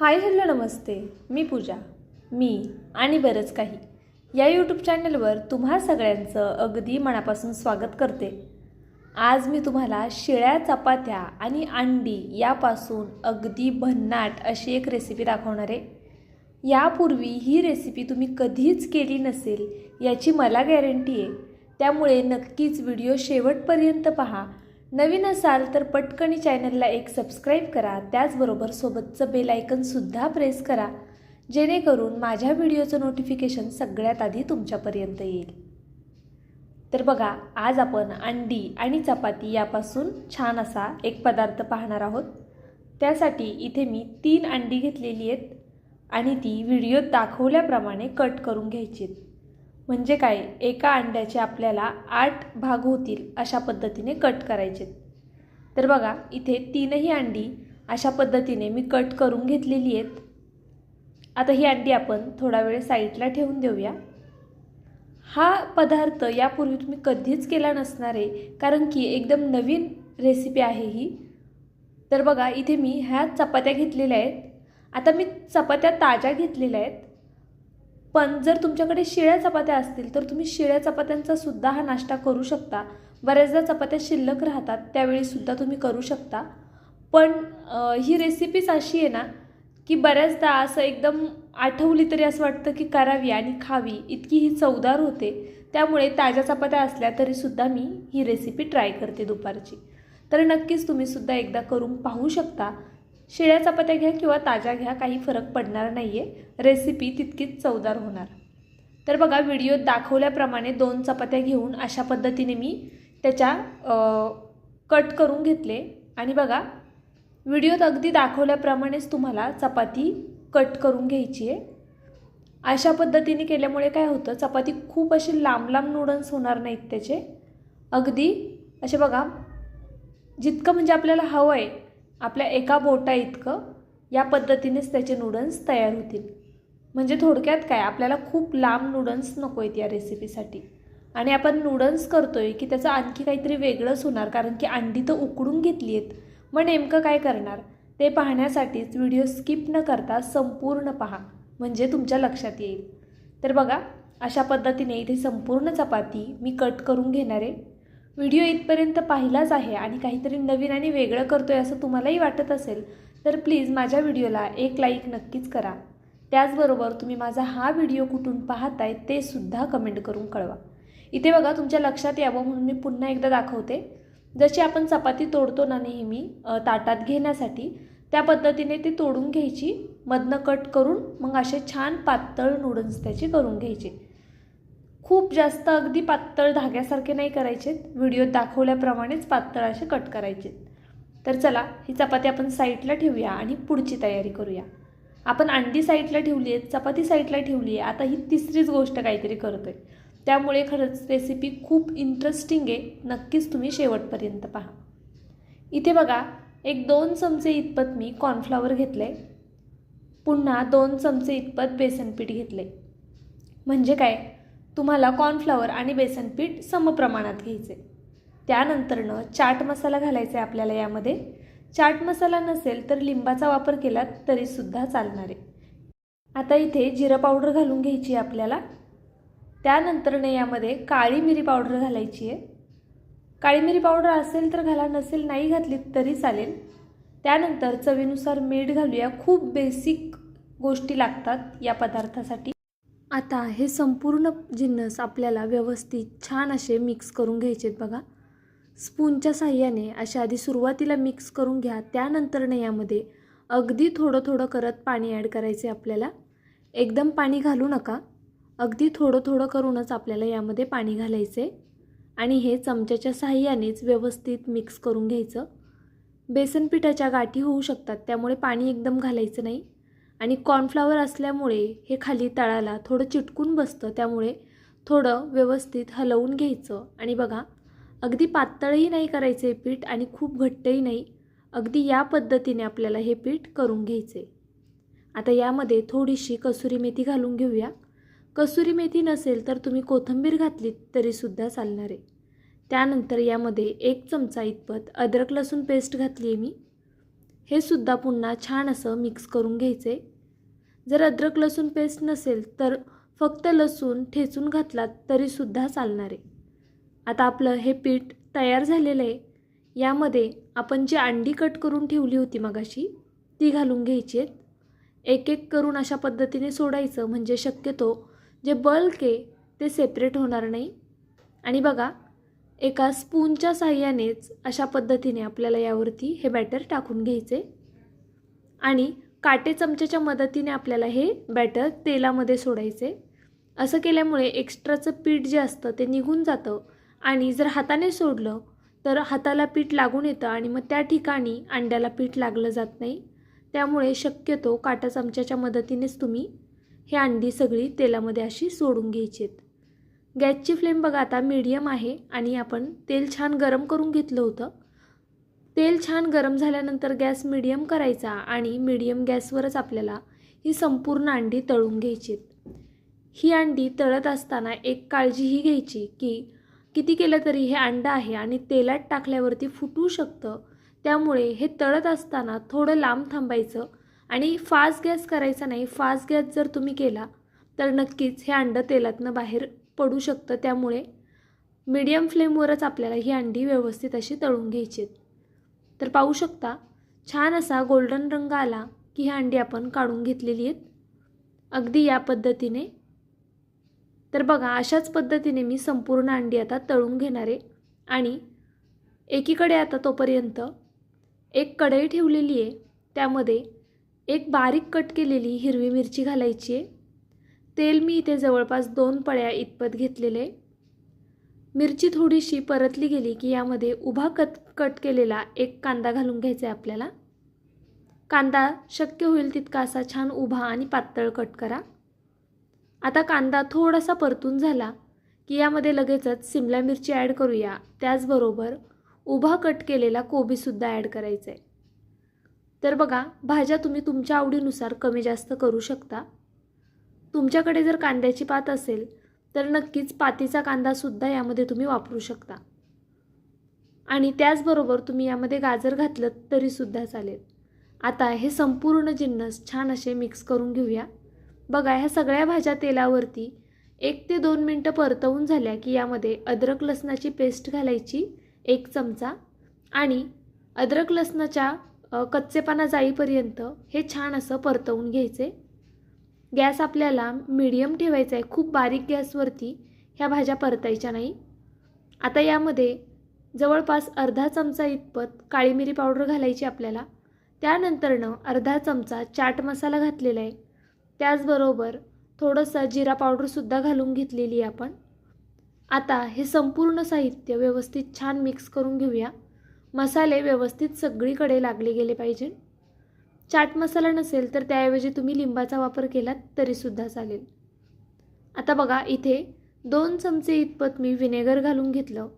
Hi hello नमस्ते. मी पूजा. मी आणि बरंच काही. या यूट्यूब चॅनलवर तुम्हा सगळ्यांचं अगदी मनापासून स्वागत करते. आज मी तुम्हाला शिळ्या चपात्या आणि अंडी यापासून अगदी भन्नाट अशी एक रेसिपी दाखवणार आहे. यापूर्वी ही रेसिपी तुम्ही कधीच केली नसेल याची मला गॅरंटी आहे. त्यामुळे नक्कीच व्हिडिओ शेवटपर्यंत पहा. नवीन असाल तर पटकनी चॅनलला एक सबस्क्राईब करा. त्याचबरोबर सोबतचं बेल आयकनसुद्धा प्रेस करा. जेणेकरून माझ्या व्हिडिओचं नोटिफिकेशन सगळ्यात आधी तुमच्यापर्यंत येईल. तर बघा आज आपण अंडी आणि चपाती यापासून छान असा एक पदार्थ पाहणार आहोत. त्यासाठी इथे मी तीन अंडी घेतलेली आहेत आणि ती व्हिडिओत दाखवल्याप्रमाणे कट करून घ्यायची आहेत म्हणजे काय? एका अंड्याचे आपल्याला आठ भाग होतील अशा पद्धतीने कट करायचे. तर बघा इथे तीनही अंडी अशा पद्धतीने मी कट करून घेतलेली आहेत. आता ही अंडी आपण थोडा वेळ साईडला ठेवून देऊया. हा पदार्थ यापूर्वी तुम्ही कधीच केला नसणार आहे कारण की एकदम नवीन रेसिपी आहे ही. तर बघा इथे मी ह्या चपात्या घेतलेल्या आहेत. आता मी चपात्या ताज्या घेतलेल्या आहेत. पण जर तुमच्याकडे शिळ्या चपात्या असतील तर तुम्ही शिळ्या चपात्यांचा सुद्धा हा नाश्ता करू शकता. बऱ्याचदा चपात्या शिल्लक राहतात त्यावेळीसुद्धा तुम्ही करू शकता. पण ही रेसिपीच अशी आहे ना की बऱ्याचदा असं एकदम आठवली तरी असं वाटतं की करावी आणि खावी इतकी ही चवदार होते. त्यामुळे ताज्या चपात्या असल्या तरीसुद्धा मी ही रेसिपी ट्राय करते दुपारची. तर नक्कीच तुम्हीसुद्धा एकदा करून पाहू शकता. शिळ्या चपात्या घ्या किंवा ताज्या घ्या काही फरक पडणार नाही आहे रेसिपी तितकीच चवदार होणार. तर बघा व्हिडिओत दाखवल्याप्रमाणे दोन चपात्या घेऊन अशा पद्धतीने मी त्याच्या कट करून घेतले. आणि बघा व्हिडिओत अगदी दाखवल्याप्रमाणेच तुम्हाला चपाती कट करून घ्यायची आहे. अशा पद्धतीने केल्यामुळे काय होतं चपाती खूप अशी लांब लांब नूडल्स होणार नाहीत त्याचे. अगदी असे बघा जितकं म्हणजे आपल्याला हवं आहे आपल्या एका बोटा इतकं या पद्धतीनेच त्याचे नूडल्स तयार होतील. म्हणजे थोडक्यात काय आपल्याला खूप लांब नूडल्स नको आहेत या रेसिपीसाठी आणि आपण नूडल्स करतो आहे की त्याचं आणखी काहीतरी वेगळंच होणार कारण की अंडी तर उकडून घेतली आहेत. मग नेमकं काय करणार? ते पाहण्यासाठीच व्हिडिओ स्किप न करता संपूर्ण पहा. म्हणजे तुमच्या लक्षात येईल. तर बघा अशा पद्धतीने इथे संपूर्ण चपाती मी कट करून घेणार आहे. व्हिडिओ इथपर्यंत पाहिलाच आहे आणि काहीतरी नवीन आणि वेगळं करतो आहे असं तुम्हालाही वाटत असेल तर प्लीज माझ्या व्हिडिओला एक लाईक नक्कीच करा. त्याचबरोबर तुम्ही माझा हा व्हिडिओ कुठून पाहताय ते सुद्धा कमेंट करून कळवा. इथे बघा तुमच्या लक्षात यावं म्हणून मी पुन्हा एकदा दाखवते. जशी आपण चपाती तोडतो ना नेहमी ताटात घेण्यासाठी त्या पद्धतीने ती तोडून घ्यायची मधनं कट करून मग असे छान पातळ नूडल्स त्याचे करून घ्यायचे. खूप जास्त अगदी पातळ धाग्यासारखे नाही करायचे व्हिडिओत दाखवल्याप्रमाणेच पातळ असे कट करायचे तर चला ही चपाती आपण साईडला ठेवूया आणि पुढची तयारी करूया. आपण अंडी साईडला ठेवली आहे चपाती साईडला ठेवली आहे. आता ही तिसरीच गोष्ट काहीतरी करतोय. त्यामुळे खरंच रेसिपी खूप इंटरेस्टिंग आहे. नक्कीच तुम्ही शेवटपर्यंत पहा. इथे बघा एक दोन चमचे इतपत मी कॉर्नफ्लॉवर घेतलं आहे पुन्हा दोन चमचे इतपत बेसन पीठ घेतलं आहे म्हणजे काय? तुम्हाला कॉर्नफ्लॉवर आणि बेसन पीठ समप्रमाणात घ्यायचे. त्यानंतरनं चाट मसाला घालायचा आहे आपल्याला यामध्ये. चाट मसाला नसेल तर लिंबाचा वापर केला तरीसुद्धा चालणार आहे. आता इथे जिरं पावडर घालून घ्यायची आहे आपल्याला. त्यानंतरनं यामध्ये काळी मिरी पावडर घालायची आहे. काळी मिरी पावडर असेल तर घाला नसेल नाही घातली तरी चालेल. त्यानंतर चवीनुसार मीठ घालूया. खूप बेसिक गोष्टी लागतात या पदार्थासाठी. आता हे संपूर्ण जिन्नस आपल्याला व्यवस्थित छान असे मिक्स करून घ्यायचे आहेत बघा. स्पूनच्या साह्याने अशा आधी सुरुवातीला मिक्स करून घ्या त्यानंतरनं यामध्ये अगदी थोडं थोडं करत पाणी ॲड करायचे आपल्याला. एकदम पाणी घालू नका. अगदी थोडं थोडं करूनच आपल्याला यामध्ये पाणी घालायचे आणि हे चमच्याच्या साह्यानेच व्यवस्थित मिक्स करून घ्यायचं. बेसन पिठाच्या गाठी होऊ शकतात त्यामुळे पाणी एकदम घालायचं नाही. आणि कॉर्नफ्लावर असल्यामुळे हे खाली तळाला थोडं चिटकून बसतं. त्यामुळे थोडं व्यवस्थित हलवून घ्यायचं. आणि बघा अगदी पातळही नाही करायचं आहे पीठ आणि खूप घट्टही नाही. अगदी या पद्धतीने आपल्याला हे पीठ करून घ्यायचे. आता यामध्ये थोडीशी कसुरी मेथी घालून घेऊया. कसुरी मेथी नसेल तर तुम्ही कोथिंबीर घातलीत तरीसुद्धा चालणार. आहे त्यानंतर यामध्ये एक चमचा इतपत अद्रक लसूण पेस्ट घातली आहे मी. हे सुद्धा पुन्हा छान असं मिक्स करून घ्यायचे. जर अद्रक लसूण पेस्ट नसेल तर फक्त लसूण ठेचून घातलात तरीसुद्धा चालणार आहे. आता आपलं हे पीठ तयार झालेलं आहे. यामध्ये आपण जी अंडी कट करून ठेवली होती मगाशी ती घालून घ्यायची आहेत. एक एक करून अशा पद्धतीने सोडायचं म्हणजे शक्यतो जे बल्क आहे ते सेपरेट होणार नाही. आणि बघा एका स्पूनच्या साह्यानेच अशा पद्धतीने आपल्याला यावरती हे बॅटर टाकून घ्यायचे. आणि काटे चमच्याच्या मदतीने आपल्याला हे बॅटर तेलामध्ये सोडायचे. असं केल्यामुळे एक्स्ट्राचं पीठ जे असतं ते निघून जातं आणि जर हाताने सोडलं तर हाताला पीठ लागून येतं आणि मग त्या ठिकाणी अंड्याला पीठ लागलं जात नाही. त्यामुळे शक्यतो काटा चमच्याच्या मदतीनेच तुम्ही हे अंडी सगळी तेलामध्ये अशी सोडून घ्यायची आहेत गॅसची फ्लेम बघा आता मीडियम आहे आणि आपण तेल छान गरम करून घेतलं होतं. तेल छान गरम झाल्यानंतर गॅस मिडियम करायचा आणि मीडियम गॅसवरच आपल्याला ही संपूर्ण अंडी तळून घ्यायची ही अंडी तळत असताना एक काळजी ही घ्यायची की किती केलं तरी हे अंडं आहे आणि तेलात टाकल्यावरती फुटू शकतं. त्यामुळे हे तळत असताना थोडं लांब थांबायचं आणि फास्ट गॅस करायचा नाही. फास्ट गॅस जर तुम्ही केला तर नक्कीच हे अंडं तेलातनं बाहेर पडू शकतं. त्यामुळे मीडियम फ्लेमवरच आपल्याला ही अंडी व्यवस्थित अशी तळून घ्यायची आहेत. तर पाहू शकता छान असा गोल्डन रंग आला की ही अंडी आपण काढून घेतलेली आहेत. अगदी या पद्धतीने. तर बघा अशाच पद्धतीने मी संपूर्ण अंडी आता तळून घेणार आहे. आणि एकीकडे आता तोपर्यंत एक कढई ठेवलेली आहे. त्यामध्ये एक बारीक कट केलेली हिरवी मिरची घालायची आहे. तेल मी इथे जवळपास दोन पळ्या इतपत घेतलेले. मिरची थोडीशी परतली गेली की यामध्ये उभा कट कट केलेला एक कांदा घालून घ्यायचा आहे आपल्याला. कांदा शक्य होईल तितका असा छान उभा आणि पातळ कट करा. आता कांदा थोडासा परतून झाला की यामध्ये लगेचच सिमला मिरची ॲड करूया. त्याचबरोबर उभा कट केलेला कोबीसुद्धा ॲड करायचा आहे तर बघा भाज्या तुम्ही तुमच्या आवडीनुसार कमी जास्त करू शकता. तुमच्याकडे जर कांद्याची पात असेल तर नक्कीच पातीचा कांदासुद्धा यामध्ये तुम्ही वापरू शकता. आणि त्याचबरोबर तुम्ही यामध्ये गाजर घातलं तरीसुद्धा चालेल. आता हे संपूर्ण जिन्नस छान असे मिक्स करून घेऊया. बघा ह्या सगळ्या भाज्या तेलावरती एक ते दोन मिनटं परतवून झाल्या की यामध्ये अद्रक लसणाची पेस्ट घालायची एक चमचा. आणि अद्रक लसणाच्या कच्चेपणा जाईपर्यंत हे छान असं परतवून घ्यायचे. गॅस आपल्याला मिडियम ठेवायचा आहे. खूप बारीक गॅसवरती ह्या भाज्या परतायच्या नाही. आता यामध्ये जवळपास अर्धा चमचा इतपत काळी मिरी पावडर घालायची आपल्याला. त्यानंतरनं अर्धा चमचा चाट मसाला घातलेला आहे. त्याचबरोबर थोडंसं जिरा पावडरसुद्धा घालून घेतलेली आहे आपण. आता हे संपूर्ण साहित्य व्यवस्थित छान मिक्स करून घेऊया. मसाले व्यवस्थित सगळीकडे लागले गेले पाहिजे चाट मसाला नसेल तर त्याऐवजी तुम्ही लिंबाचा वापर केलात तरीसुद्धा चालेल. आता बघा इथे दोन चमचे इतपत मी व्हिनेगर घालून घेतलं.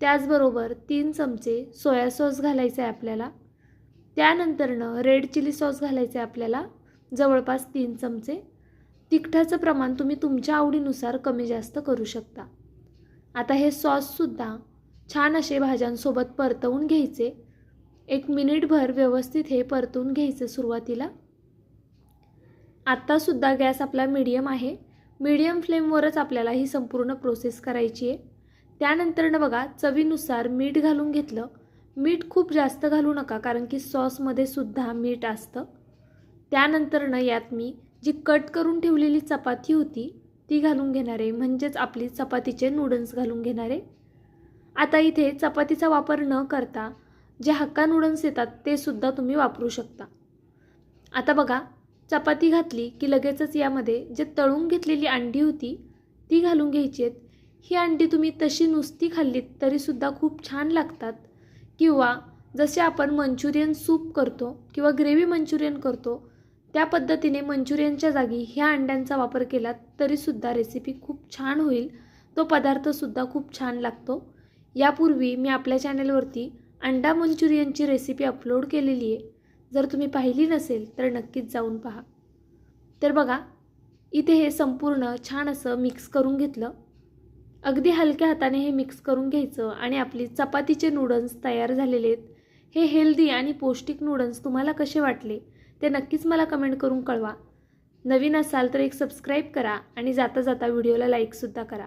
त्याचबरोबर तीन चमचे सोया सॉस घालायचं आहे आपल्याला. त्यानंतरनं रेड चिली सॉस घालायचं आहे आपल्याला जवळपास तीन चमचे. तिखटाचं प्रमाण तुम्ही तुमच्या आवडीनुसार कमी जास्त करू शकता. आता हे सॉससुद्धा छान असे भाज्यांसोबत परतवून घ्यायचे. एक मिनिटभर व्यवस्थित हे परतून घ्यायचं सुरुवातीला. आत्तासुद्धा गॅस आपला मीडियम आहे. मीडियम फ्लेमवरच आपल्याला ही संपूर्ण प्रोसेस करायची आहे. त्यानंतरनं बघा चवीनुसार मीठ घालून घेतलं. मीठ खूप जास्त घालू नका कारण की सॉसमध्ये सुद्धा मीठ असतं. त्यानंतरनं यात मी जी कट करून ठेवलेली चपाती होती ती घालून घेणार आहे. म्हणजेच आपली चपातीचे नूडल्स घालून घेणार आहे. आता इथे चपातीचा वापर न करता जे हक्का नूडल्स येतात ते सुद्धा तुम्ही वापरू शकता. आता बघा चपाती घातली की लगेचच यामध्ये जे तळून घेतलेली अंडी होती ती घालून घ्यायची आहेत. ही अंडी तुम्ही तशी नुसती खाल्लीत तरीसुद्धा खूप छान लागतात. किंवा जसे आपण मंचुरियन सूप करतो किंवा ग्रेव्ही मंचुरियन करतो त्या पद्धतीने मंचुरियनच्या जागी ह्या अंड्यांचा वापर केला तरीसुद्धा रेसिपी खूप छान होईल. तो पदार्थसुद्धा खूप छान लागतो. यापूर्वी मी आपल्या चॅनलवरती अंडा मंचुरियनची रेसिपी अपलोड केलेली आहे. जर तुम्ही पाहिली नसेल तर नक्कीच जाऊन पहा. तर बघा इथे हे संपूर्ण छान असं मिक्स करून घेतलं. अगदी हलक्या हाताने हे मिक्स करून घ्यायचं आणि आपली चपातीचे नूडल्स तयार झालेले आहेत. हे हेल्दी आणि पौष्टिक नूडल्स तुम्हाला कसे वाटले ते नक्कीच मला कमेंट करून कळवा. नवीन असाल तर एक सबस्क्राईब करा आणि जाता जाता व्हिडिओला लाईकसुद्धा करा.